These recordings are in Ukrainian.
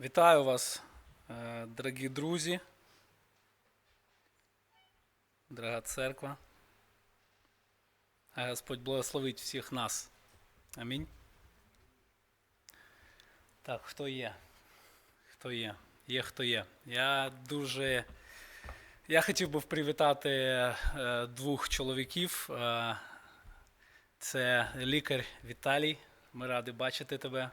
Вітаю вас, е, дорогі друзі, дорога церква. Господь благословить всіх нас. Амінь. Так, хто є? Хто є? Є хто є. Я дуже. Я хотів би привітати е, двох чоловіків. Е, це лікар Віталій. Ми раді бачити тебе.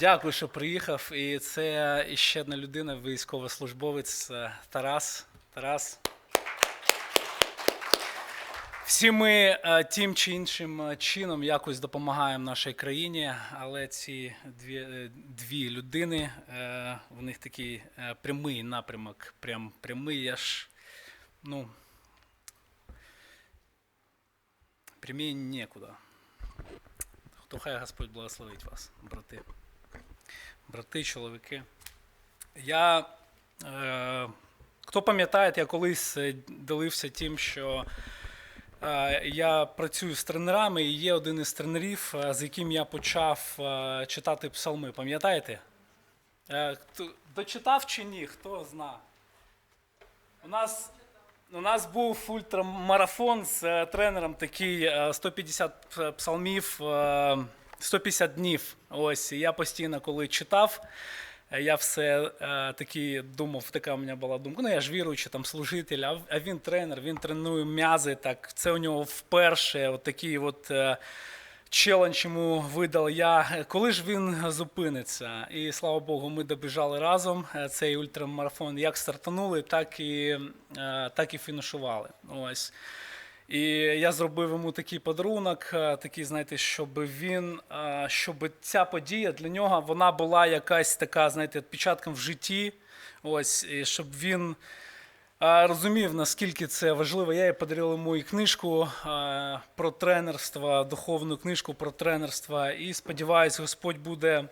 Дякую, що приїхав. І це ще одна людина, військовослужбовець е, Тарас. Тарас. Всі ми е, тим чи іншим е, чином якось допомагаємо нашій країні, але ці дві, дві людини, в них такий прямий напрямок, прям прямий, я ж, ну, прямій нікуди. То хай Господь благословить вас, брати. Брати, чоловіки. Я, е, хто пам'ятає, я колись е, делився тим, що е, я працюю з тренерами, і є один із тренерів, е, з яким я почав е, читати псалми. Пам'ятаєте? Е, дочитав чи ні? Хто зна? У нас, у нас був ультрамарафон з тренером, такий е, 150 псалмів, 150 днів. Ось я постійно, коли читав, е, я все е, таки думав, така у мене була думка. Ну я ж віруючий, там служитель, а, а він тренер, він тренує м'язи. Так це у нього вперше. От такий от. е, челендж йому видав я. Коли ж він зупиниться? І слава Богу, ми добіжали разом е, цей ультрамарафон. Як стартанули, так і, е, так і фінішували. Ось. І я зробив йому такий подарунок, е, такий, знаєте, щоб він, е, щоб ця подія для нього вона була якась така, знаєте, відпечатком в житті. Ось, і щоб він розумів, наскільки це важливо. Я подарував йому і книжку про тренерство, духовну книжку про тренерство. І сподіваюся, Господь буде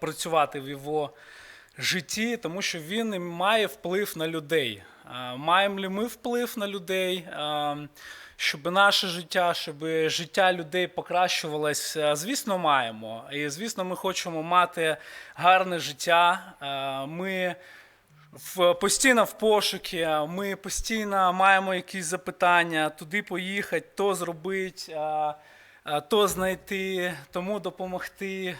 працювати в його житті, тому що він має вплив на людей. Маємо ли ми вплив на людей? Щоб наше життя, щоб життя людей покращувалось, звісно, маємо. І звісно, ми хочемо мати гарне життя. Ми в, постійно в пошуки, ми постійно маємо якісь запитання, туди поїхати, то зробити, то знайти, тому допомогти.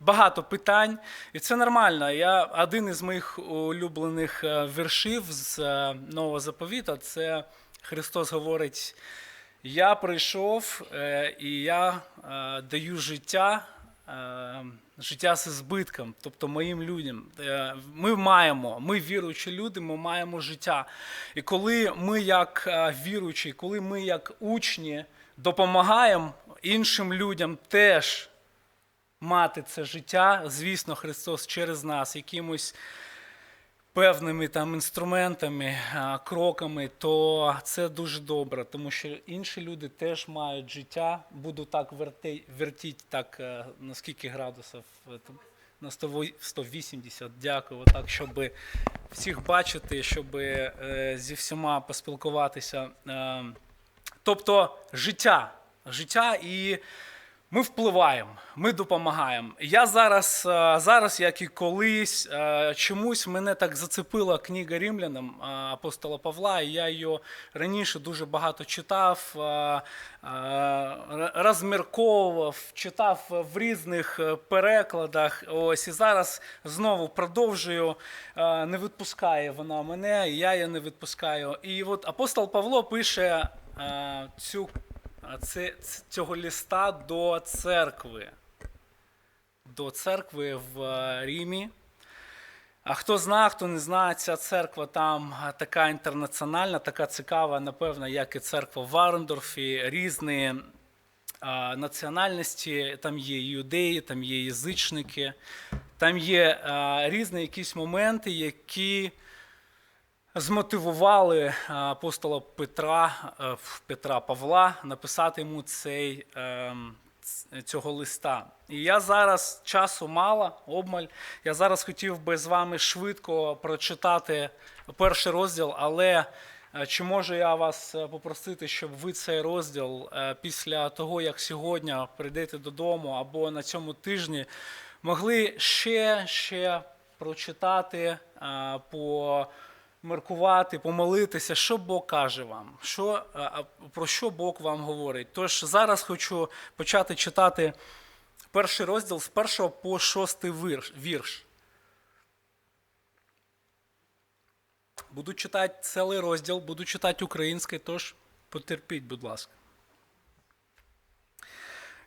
Багато питань, і це нормально. Я один із моїх улюблених е, віршів з е, Нового заповіта це Христос говорить: Я прийшов е, і я даю життя життя з збитком, тобто моїм людям. Ми маємо, ми віруючі люди, ми маємо життя. І коли ми, як віруючі, коли ми, як учні, допомагаємо іншим людям теж мати це життя, звісно, Христос через нас якимось певними там інструментами, кроками, то це дуже добре, тому що інші люди теж мають життя. Буду так вертіть так е, на скільки градусів? Е, На 180, дякую. Так, щоб всіх бачити, щоб е, зі всіма поспілкуватися. Е, тобто життя. Життя і ми впливаємо, ми допомагаємо. Я зараз, е, зараз, як і колись, е, чомусь мене так зацепила книга римлянам е, апостола Павла, і я її раніше дуже багато читав, розмірковував, читав в різних перекладах. Ось і зараз знову продовжую. Не відпускає вона мене, і я її не відпускаю. І от апостол Павло пише цю це, цього листа до церкви. До церкви в е, Римі. А хто знає, хто не знає, ця церква там така інтернаціональна, така цікава, напевно, як і церква в Варендорфі, різні а, національності, там є юдеї, там є язичники, там є а, різні якісь моменти, які змотивували апостола Петра, е, Петра Павла написати йому цей, ем, цього листа. І я зараз часу мало, обмаль. Я зараз хотів би з вами швидко прочитати перший розділ, але Е, Чи можу я вас е, попросити, щоб ви цей розділ е, після того, як сьогодні прийдете додому або на цьому тижні, могли ще, ще прочитати, е, поміркувати, помолитися, що Бог каже вам, що, е, про що Бог вам говорить. Тож зараз хочу почати читати перший розділ з першого по шостий вірш. Буду читати цілий розділ, буду читати український, тож потерпіть, будь ласка.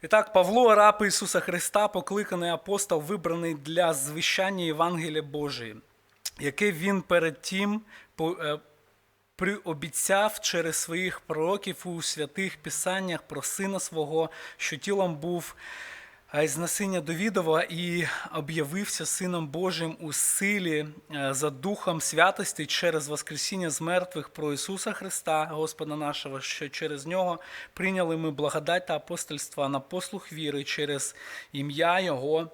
І так, Павло, раб Ісуса Христа, покликаний апостол, вибраний для звіщання Євангелія Божої, яке він перед тим е, приобіцяв через своїх пророків у святих писаннях про сина свого, що тілом був із насиння Довідова і об'явився Сином Божим у силі е, за Духом святості через Воскресіння з мертвих про Ісуса Христа, Господа нашого, що через нього прийняли ми благодать та апостольство на послух віри через ім'я Його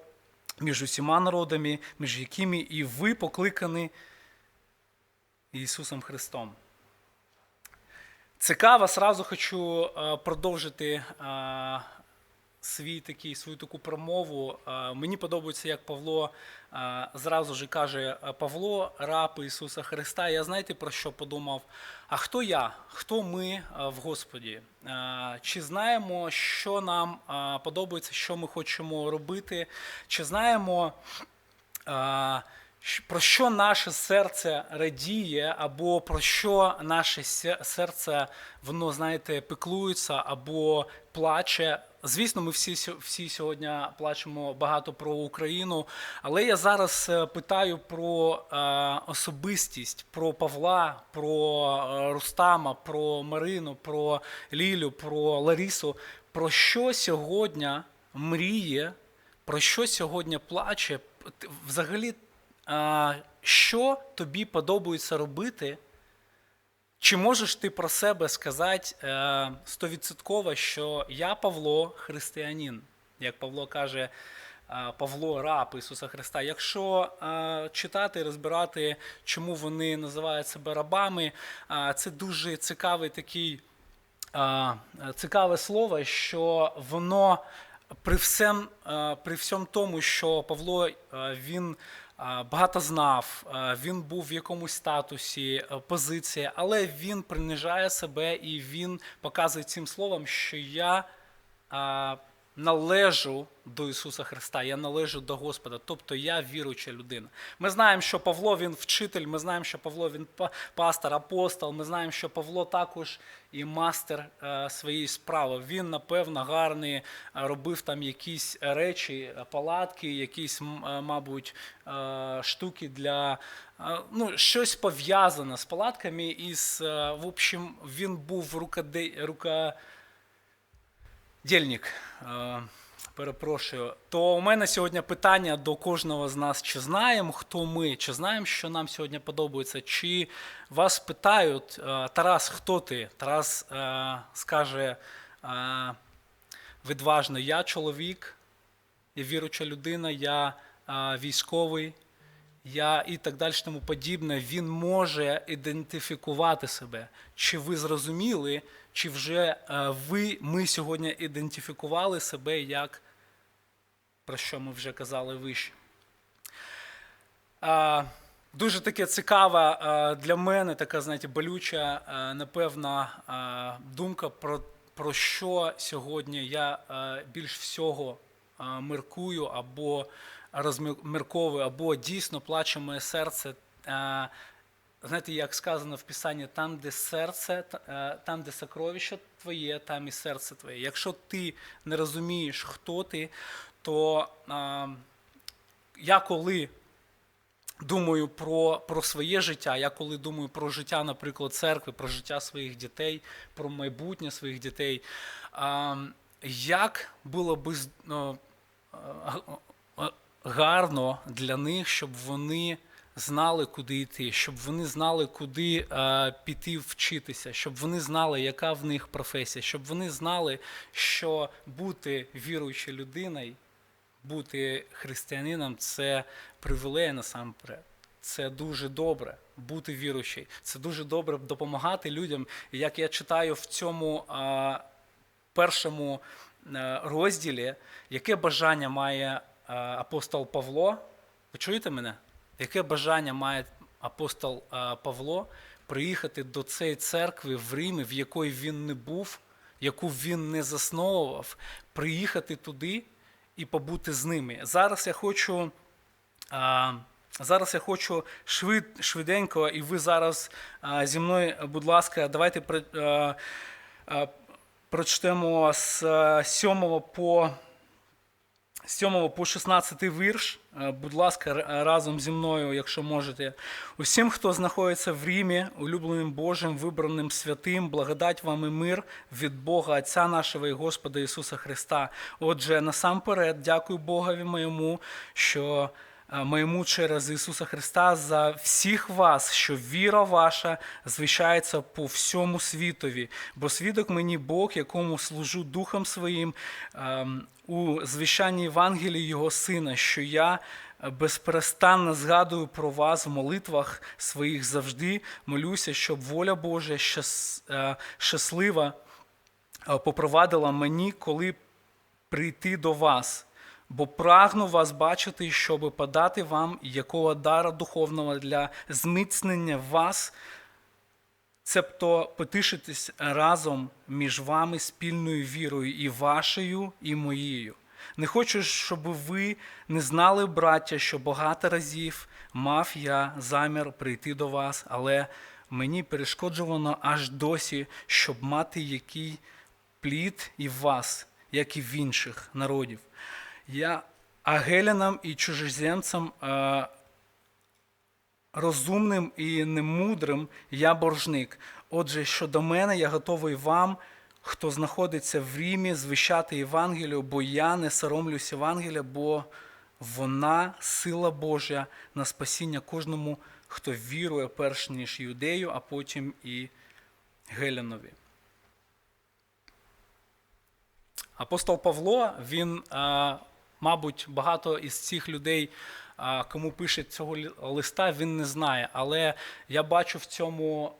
між усіма народами, між якими і ви покликані Ісусом Христом. Цікаво, сразу хочу е, продовжити е, свій такий, свою таку промову. Мені подобається, як Павло зразу ж каже: Павло, раб Ісуса Христа. Я знаєте про що подумав? А хто я? Хто ми в Господі? Чи знаємо, що нам подобається, що ми хочемо робити? Чи знаємо? Про що наше серце радіє, або про що наше серце, воно, знаєте, пеклується або плаче. Звісно, ми всі, всі сьогодні плачемо багато про Україну, але я зараз е, питаю про е, особистість, про Павла, про е, Рустама, про Марину, про Лілю, про Ларісу. Про що сьогодні мріє, про що сьогодні плаче? Взагалі, що тобі подобається робити? Чи можеш ти про себе сказати е, стовідсотково, що я Павло християнин, як Павло каже, е, Павло раб Ісуса Христа. Якщо е, читати, розбирати, чому вони називають себе рабами, це дуже цікавий такий цікаве слово, що воно при всем, при всьому тому, що Павло він багато знав, він був в якомусь статусі, е, позиції, але він принижає себе і він показує цим словом, що я належу до Ісуса Христа, я належу до Господа, тобто я віруюча людина. Ми знаємо, що Павло він вчитель, ми знаємо, що Павло він па- пастор, апостол, ми знаємо, що Павло також і мастер е, своєї справи. Він, напевно, гарний, е, робив там якісь речі, палатки, якісь, е, мабуть, штуки для. Ну, щось пов'язане з палатками, і з, в общем, він був рукоде... рука... Дільник, е, перепрошую. То у мене сьогодні питання до кожного з нас: чи знаємо, хто ми, чи знаємо, що нам сьогодні подобається, чи вас питають, е, Тарас, хто ти? Тарас е, скаже відважно: я чоловік, я віруча людина, я військовий. Я і так далі тому подібне, він може ідентифікувати себе. Чи ви зрозуміли, чи вже е, ви, ми сьогодні ідентифікували себе як про що ми вже казали вище. Дуже таке цікава для мене, така, знаєте, болюча, напевна думка про, про що сьогодні я більш всього а, міркую або розмірковую, або дійсно плаче моє серце. Знаєте, як сказано в Писанні, там, де серце, е, там, де сокровище твоє, там і серце твоє. Якщо ти не розумієш, хто ти, то а, я коли думаю про, про своє життя, я коли думаю про життя, наприклад, церкви, про життя своїх дітей, про майбутнє своїх дітей, а, як було би ну, гарно для них, щоб вони знали, куди йти, щоб вони знали, куди е, піти вчитися, щоб вони знали, яка в них професія, щоб вони знали, що бути віруючою людиною, бути християнином це привілея насамперед. це дуже добре бути віруючий. Це дуже добре допомагати людям. Як я читаю в цьому а, першому е, розділі, яке бажання має е, апостол Павло? Ви чуєте мене? Яке бажання має апостол е, Павло приїхати до цієї церкви в Римі, в якої він не був, яку він не засновував, приїхати туди і побути з ними? Зараз я хочу. А, Зараз я хочу швид, швиденько, і ви зараз а, зі мною, будь ласка, давайте прочтемо з а, 7 по, з 7 по 16 вірш. Е, Будь ласка, разом зі мною, якщо можете. Усім, хто знаходиться в Римі, улюбленим Божим, вибраним святим, благодать вам і мир від Бога, Отця нашого і Господа Ісуса Христа. Отже, насамперед, дякую Богові моєму, що моєму через Ісуса Христа за всіх вас, що віра ваша звіщається по всьому світові, бо свідок мені Бог, якому служу Духом Своїм у звіщанні Євангелії Його Сина, що я безперестанно згадую про вас в молитвах своїх завжди, молюся, щоб воля Божа щаслива попровадила мені, коли прийти до вас, бо прагну вас бачити, щоб подати вам якого дара духовного для зміцнення вас, цебто потишитись разом між вами спільною вірою і вашою, і моєю. Не хочу, щоб ви не знали, браття, що багато разів мав я замір прийти до вас, але мені перешкоджувано аж досі, щоб мати який плід і в вас, як і в інших народів. Я агелянам і чужеземцям е, розумним і немудрим я боржник. Отже, щодо мене, я готовий вам, хто знаходиться в Римі, звіщати Євангелію, бо я не соромлюсь Євангелія, бо вона сила Божа на спасіння кожному, хто вірує, перш ніж юдею, а потім і Гелянові. Апостол Павло, він, а, мабуть, багато із цих людей, кому пише цього листа, він не знає. Але я бачу в цьому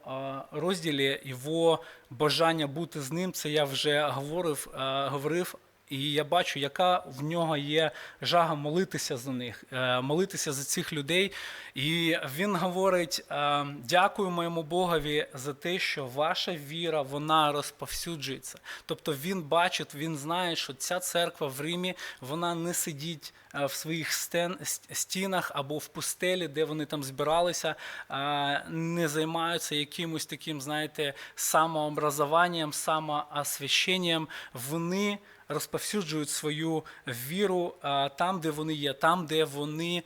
розділі його бажання бути з ним. Це я вже говорив, говорив. І я бачу, яка в нього є жага молитися за них, е, молитися за цих людей. І він говорить: е, дякую моєму Богові за те, що ваша віра вона розповсюджується. Тобто він бачить, він знає, що ця церква в Римі вона не сидить в своїх стен, стінах або в пустелі, де вони там збиралися, е, не займаються якимось таким, знаєте, самообразованням, самоосвященням. Вони розповсюджують свою віру там, де вони є, там, де вони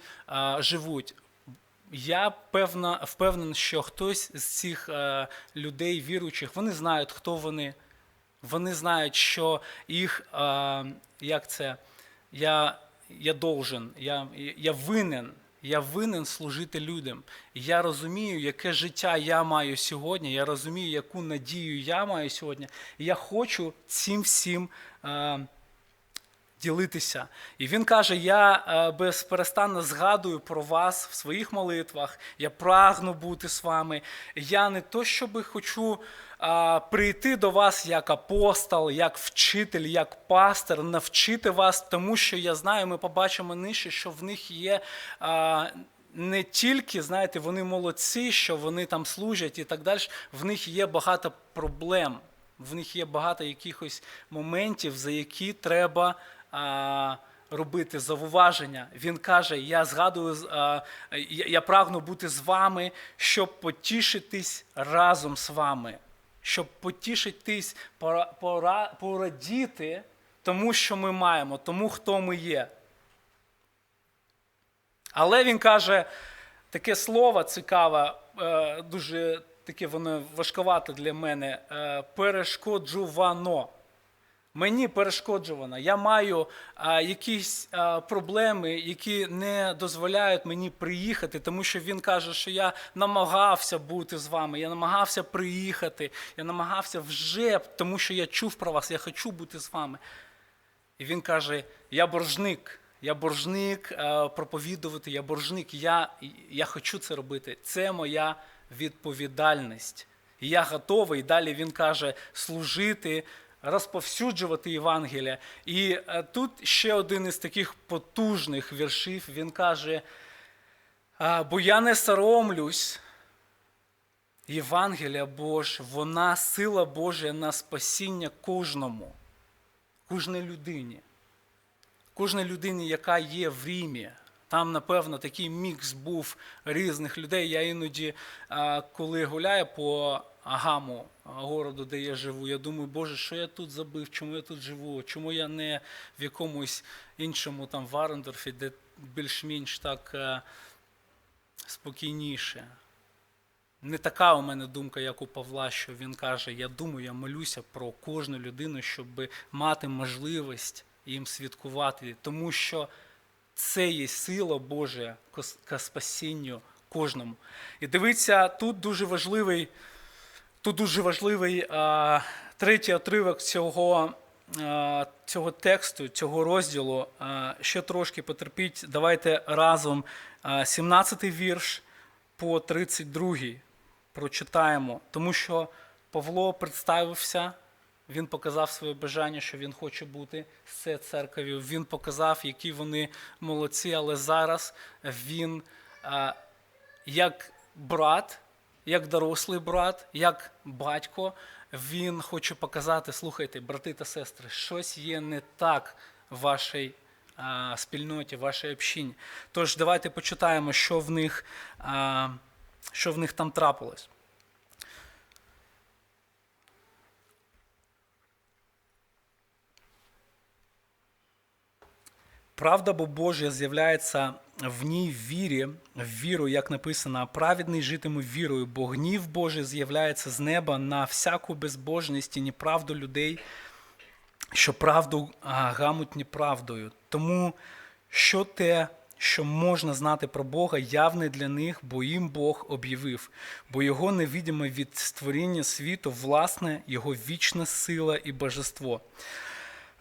живуть. Я певна, впевнений, що хтось з цих е, людей, віруючих, вони знають, хто вони. Вони знають, що їх, е, як це, я, я должен, я, я винен. Я винен служити людям. Я розумію, яке життя я маю сьогодні. Я розумію, яку надію я маю сьогодні. Я хочу цим всім е, ділитися. І він каже: Я е, безперестанно згадую про вас в своїх молитвах, я прагну бути з вами. Я не то, щоби хочу е, прийти до вас як апостол, як вчитель, як пастор, навчити вас, тому що я знаю, ми побачимо нижче, що в них є. не тільки, знаєте, вони молодці, що вони там служать і так далі, в них є багато проблем, в них є багато якихось моментів, за які треба робити зауваження. Він каже: Я згадую, а, я прагну бути з вами, щоб потішитись разом з вами, щоб потішитись, пора, пора, порадіти тому, що ми маємо, тому, хто ми є. Але він каже таке слово цікаве, е, дуже таке воно важковате для мене. е, Перешкоджувано. Мені перешкоджувано. Я маю а, якісь а, проблеми, які не дозволяють мені приїхати, тому що він каже, що я намагався бути з вами, я намагався приїхати, я намагався вже, тому що я чув про вас, я хочу бути з вами. І він каже: Я боржник, я боржник проповідувати, я боржник, я, я хочу це робити. Це моя відповідальність. І я готовий. І Далі він каже служити, розповсюджувати Євангелія. І е, тут ще один із таких потужних віршів. Він каже: бо я не соромлюсь. Євангелія Боже, вона сила Божа на спасіння кожному, кожній людині, кожній людині, яка є в Римі. Там, напевно, такий мікс був різних людей. Я іноді, коли гуляю по Агаму, городу, де я живу, я думаю, Боже, що я тут забив, чому я тут живу, чому я не в якомусь іншому там Варендорфі, де більш-менш так е, спокійніше. Не така у мене думка, як у Павла, що він каже: я думаю, я молюся про кожну людину, щоб мати можливість їм святкувати, тому що це є сила Божа к спасінню кожному. І дивіться, тут дуже важливий, тут дуже важливий а, третій отривок цього, а, цього тексту, цього розділу. А, ще трошки потерпіть. Давайте разом а, 17 вірш по 32 прочитаємо, тому що Павло представився, він показав своє бажання, що він хоче бути з цією церков'ю. Він показав, які вони молодці, але зараз він як брат, як дорослий брат, як батько, він хоче показати, слухайте, брати та сестри, щось є не так в вашій а, спільноті, в вашій общині. Тож давайте почитаємо, що в них, а, що в них там трапилось. Правда бо Божа з'являється в ній вірі, в віру, як написано, праведний житиме вірою, бо гнів Божий з'являється з неба на всяку безбожність і неправду людей, що правду гамуть неправдою. Тому що те, що можна знати про Бога, явне для них, бо їм Бог об'явив, бо його невідоме від створіння світу, власне, його вічна сила і божество.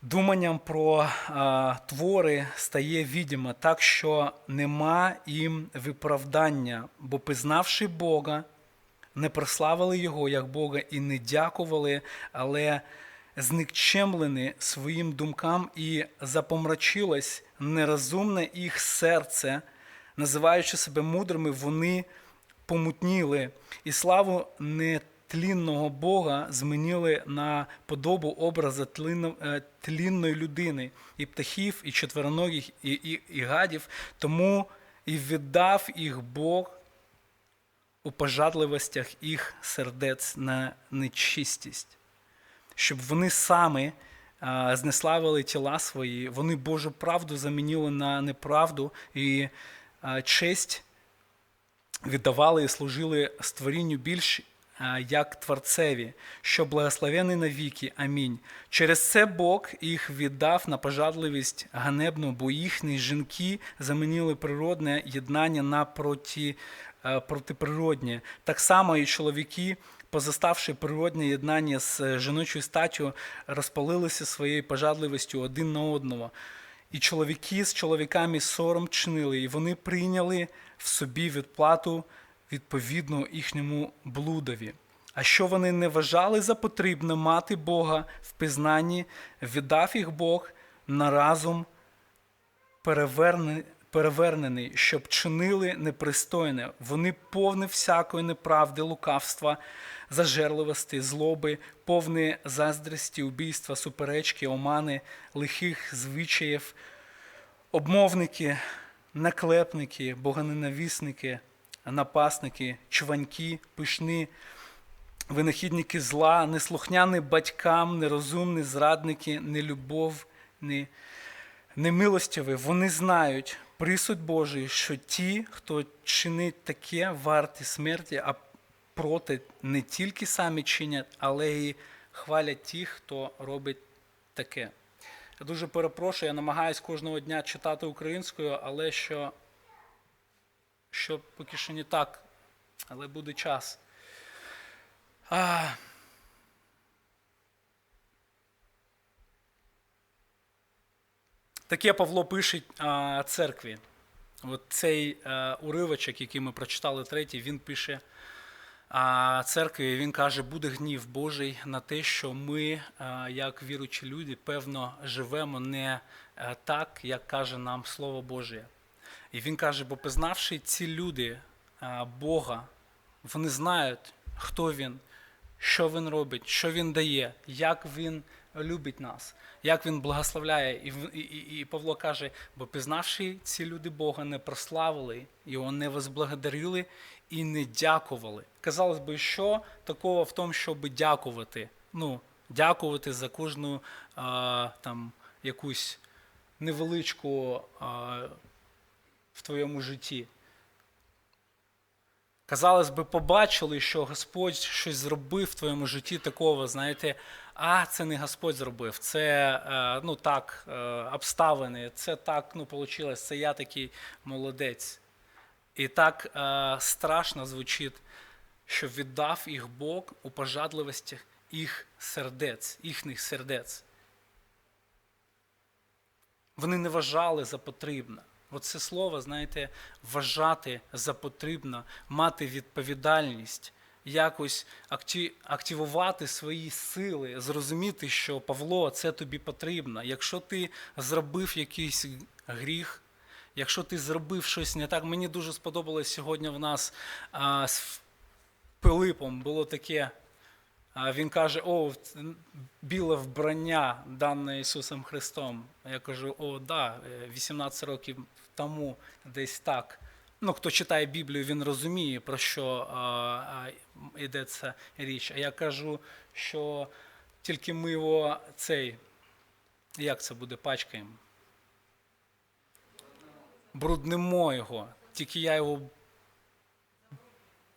Думанням про а, твори стає відомо так, що нема їм виправдання, бо пізнавши Бога, не прославили Його як Бога і не дякували, але зникчемлені своїм думкам і запомрачилось нерозумне їх серце, називаючи себе мудрими, вони помутніли, і славу нетлінного Бога змінили на подобу образа е, тлінної людини, і птахів, і четвероногих, і, і, і гадів, тому і віддав їх Бог у пожадливостях їх сердець на нечистість, щоб вони самі знеславили тіла свої, вони Божу правду замінили на неправду і честь віддавали і служили створінню більш як Творцеві, що благословений навіки. Амінь. Через це Бог їх віддав на пожадливість ганебну, бо їхні жінки замінили природне єднання на проти, е, протиприроднє. Так само і чоловіки, позаставши природне єднання з жіночою статтю, розпалилися своєю пожадливістю один на одного. І чоловіки з чоловіками сором чинили, і вони прийняли в собі відплату відповідно їхньому блудові. А що вони не вважали за потрібне мати Бога в пізнанні, віддав їх Бог на переверне- перевернений, щоб чинили непристойне. Вони повні всякої неправди, лукавства, зажерливості, злоби, повні заздрості, убійства, суперечки, омани, лихих звичаїв, обмовники, наклепники, богоненавісники, напасники, чваньки, пишні, винахідники зла, неслухняні батькам, нерозумні, зрадники, нелюбовні, немилостиві. Вони знають присуд Божий, що ті, хто чинить таке, варті смерті, а проти не тільки самі чинять, але й хвалять тих, хто робить таке. Я дуже перепрошую, я намагаюся кожного дня читати українською, але що, що поки що не так, але буде час. А... Таке Павло пише а, церкві. От цей а, уривочок, який ми прочитали третій, він пише а, церкві, він каже, буде гнів Божий на те, що ми, а, як віруючі люди, певно, живемо не а, так, як каже нам Слово Боже. І він каже, бо познавши ці люди Бога, вони знають, хто він, що він робить, що він дає, як він любить нас, як він благословляє. І, і, і, Павло каже: бо пізнавши ці люди Бога, не прославили його, не возблагодарили і не дякували. Казалось би, що такого в тому, щоб дякувати? Ну, дякувати за кожну а, там якусь невеличку а, в твоєму житті. Казалось би, побачили, що Господь щось зробив в твоєму житті такого, знаєте, а це не Господь зробив, це е, ну так, е, обставини, це так ну, вийшло, це я такий молодець. І так е, страшно звучить, що віддав їх Бог у пожадливості їх сердець, їхніх сердець. Вони не вважали за потрібне. Оце слово, знаєте, вважати за потрібно, мати відповідальність, якось активувати свої сили, зрозуміти, що Павло, це тобі потрібно. Якщо ти зробив якийсь гріх, якщо ти зробив щось не так, мені дуже сподобалось сьогодні в нас а, з Пилипом було таке. Він каже: О, біле вбрання дане Ісусом Христом. Я кажу, о, да, е, 18 років тому десь так. Ну, хто читає Біблію, він розуміє, про що йдеться річ. А я кажу, що тільки ми його цей, як це буде, пачкаємо. Бруднимо його, тільки я його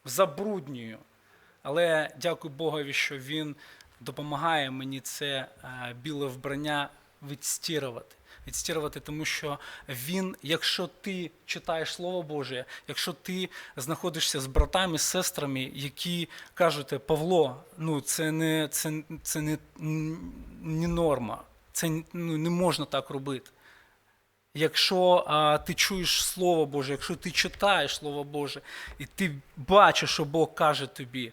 забруднюю. Але дякую Богові, що він допомагає мені це е, біле вбрання відстірувати. Відстірувати, тому що він, якщо ти читаєш Слово Боже, якщо ти знаходишся з братами, з сестрами, які кажуть, Павло, ну це не, це, це не, не норма, це ну, не можна так робити. Якщо а, ти чуєш Слово Боже, якщо ти читаєш Слово Боже, і ти бачиш, що Бог каже тобі,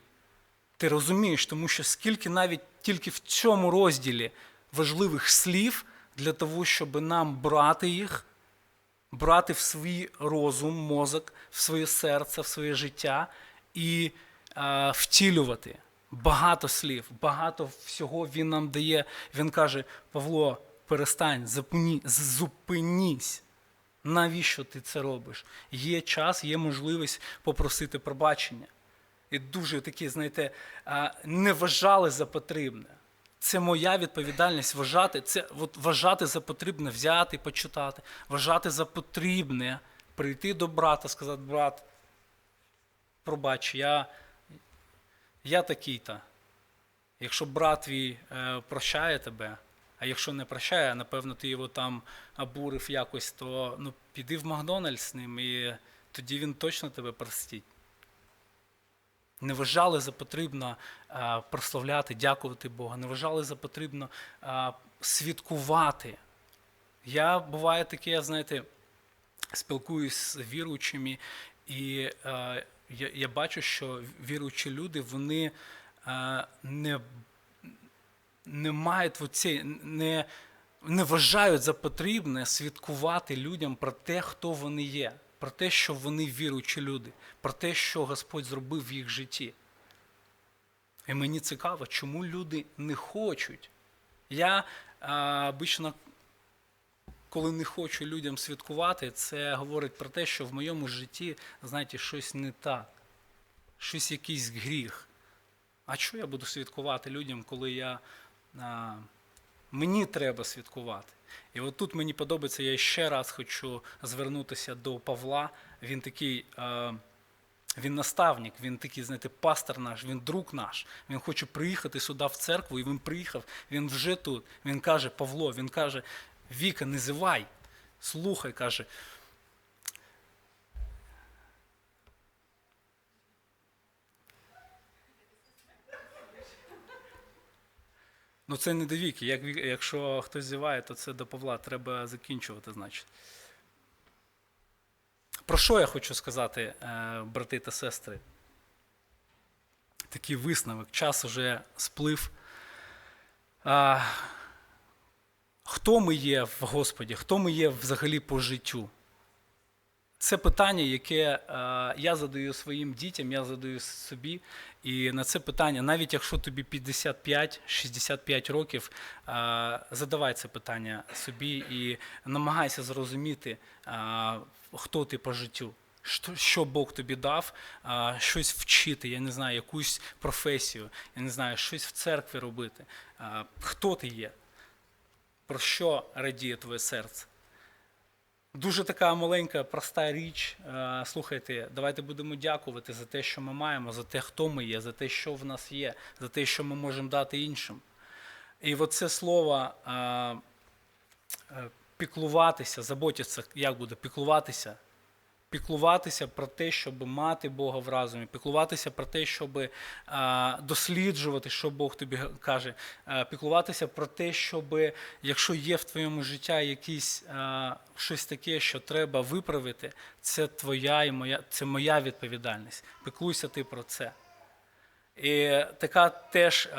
ти розумієш, тому що скільки навіть тільки в цьому розділі важливих слів для того, щоб нам брати їх, брати в свій розум, мозок, в своє серце, в своє життя і а, втілювати. Багато слів, багато всього він нам дає. Він каже: Павло, перестань, зупині, зупинісь. Навіщо ти це робиш? Є час, є можливість попросити пробачення. І дуже такі, знаєте, не вважали за потрібне. Це моя відповідальність вважати, це от вважати за потрібне взяти, почитати, вважати за потрібне прийти до брата, сказати, брат, пробач, я, я такий-то. Якщо брат твій е, прощає тебе, а якщо не прощає, напевно, ти його там обурив якось, то ну, піди в Макдональдс з ним, і тоді він точно тебе простить. Не вважали за потрібно прославляти, дякувати Бога, не вважали за потрібно а, святкувати. Я буває таке, знаєте, спілкуюсь з віруючими, і е, я, бачу, що віруючі люди вони е, не, не мають оці, не, не вважають за потрібне святкувати людям про те, хто вони є, про те, що вони віруючі люди, про те, що Господь зробив в їх житті. І мені цікаво, чому люди не хочуть. Я а, обично, коли не хочу людям святкувати, це говорить про те, що в моєму житті, знаєте, щось не так, щось якийсь гріх. А що я буду святкувати людям, коли я, а, мені треба святкувати? І от тут мені подобається, я ще раз хочу звернутися до Павла. Він такий. А, він наставник, він такий, знаєте, пастор наш, він друг наш. Він хоче приїхати сюди в церкву, і він приїхав, він вже тут. Він каже, Павло, він каже, Віка, не зивай, слухай, каже. Ну це не до віки. Як, якщо хтось зіває, то це до Павла. Треба закінчувати, значить. Про що я хочу сказати, е, брати та сестри? Такий висновок. Час уже сплив. Хто ми є в Господі? Хто ми є взагалі по життю? Це питання, яке е, я задаю своїм дітям, я задаю собі. І на це питання, навіть якщо тобі 55-65 років, е, задавай це питання собі і намагайся зрозуміти, е, хто ти по життю. Що, Бог тобі дав, щось вчити, я не знаю, якусь професію, я не знаю, щось в церкві робити. Хто ти є? Про що радіє твоє серце? Дуже така маленька, проста річ. Е, Слухайте, давайте будемо дякувати за те, що ми маємо, за те, хто ми є, за те, що в нас є, за те, що ми можемо дати іншим. І оце слово е, е, піклуватися, заботитися, як буде, піклуватися. Піклуватися про те, щоб мати Бога в разумі, піклуватися про те, щоб а, досліджувати, що Бог тобі каже, а, піклуватися про те, щоб якщо є в твоєму житті якісь а, щось таке, що треба виправити, це твоя і моя, це моя відповідальність. Піклуйся ти про це. І така теж,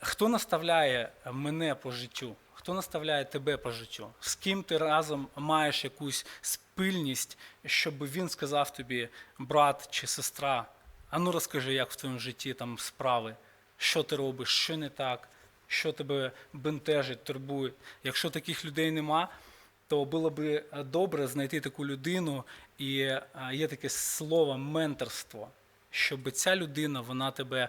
хто наставляє мене по життю? Хто наставляє тебе по життю? З ким ти разом маєш якусь спільність, щоб він сказав тобі, брат чи сестра, а ну розкажи, як в твоєму житті там справи, що ти робиш, що не так, що тебе бентежить, турбує. Якщо таких людей нема, то було б добре знайти таку людину, і е, є таке слово менторство, щоб ця людина вона тебе.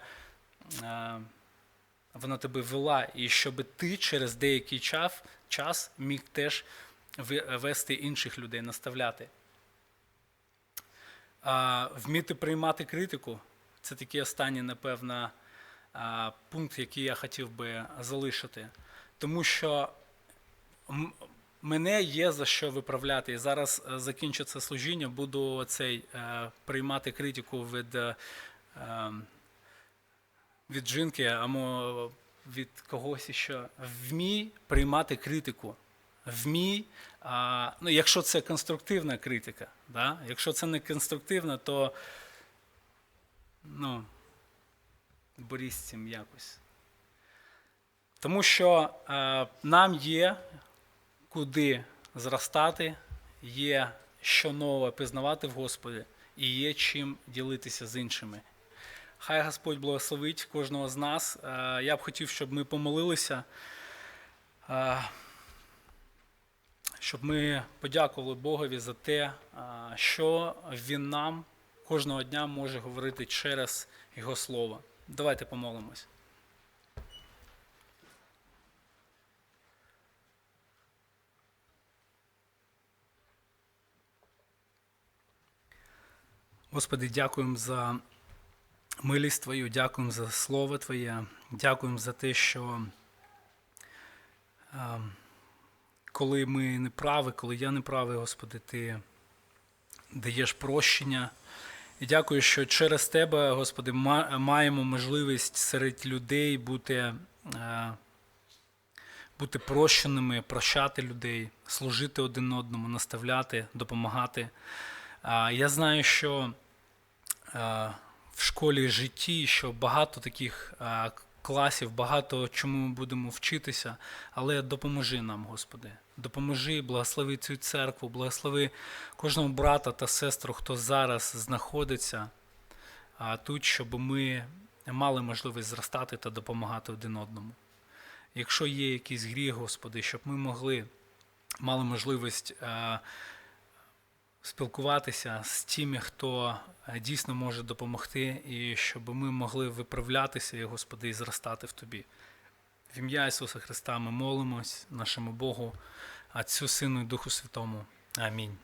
Е, вона тебе вела, і щоб ти через деякий час, час міг теж вести інших людей, наставляти. Вміти приймати критику це такий останній, напевно, пункт, який я хотів би залишити. Тому що мене є за що виправляти. І зараз е, закінчиться служіння, буду цей е, приймати критику від. Від жінки, або від когось ще. Вмій приймати критику. Вмій, а, ну, якщо це конструктивна критика, да? якщо це не конструктивна, то ну, борись цим якось. Тому що е, нам є куди зростати, є що нове пізнавати в Господі і є чим ділитися з іншими. Хай Господь благословить кожного з нас. Е, Я б хотів, щоб ми помолилися, е, щоб ми подякували Богові за те, е, що Він нам кожного дня може говорити через Його Слово. Давайте помолимось. Господи, дякуємо за милість Твою, дякуємо за Слово Твоє, дякуємо за те, що коли ми не праві, коли я не правий, Господи, Ти даєш прощення. І дякую, що через Тебе, Господи, маємо можливість серед людей бути, бути прощеними, прощати людей, служити один одному, наставляти, допомагати. Я знаю, що в школі житті, що багато таких класів, багато чому ми будемо вчитися, але допоможи нам, Господи. Допоможи, благослови цю церкву, благослови кожного брата та сестру, хто зараз знаходиться тут, щоб ми мали можливість зростати та допомагати один одному. Якщо є якийсь гріх, Господи, щоб ми могли мали можливість спілкуватися з тими, хто е, дійсно може допомогти, і щоб ми могли виправлятися, і, Господи, і зростати в Тобі. В ім'я Ісуса Христа ми молимось нашому Богу, Отцю, Сину і Духу Святому. Амінь.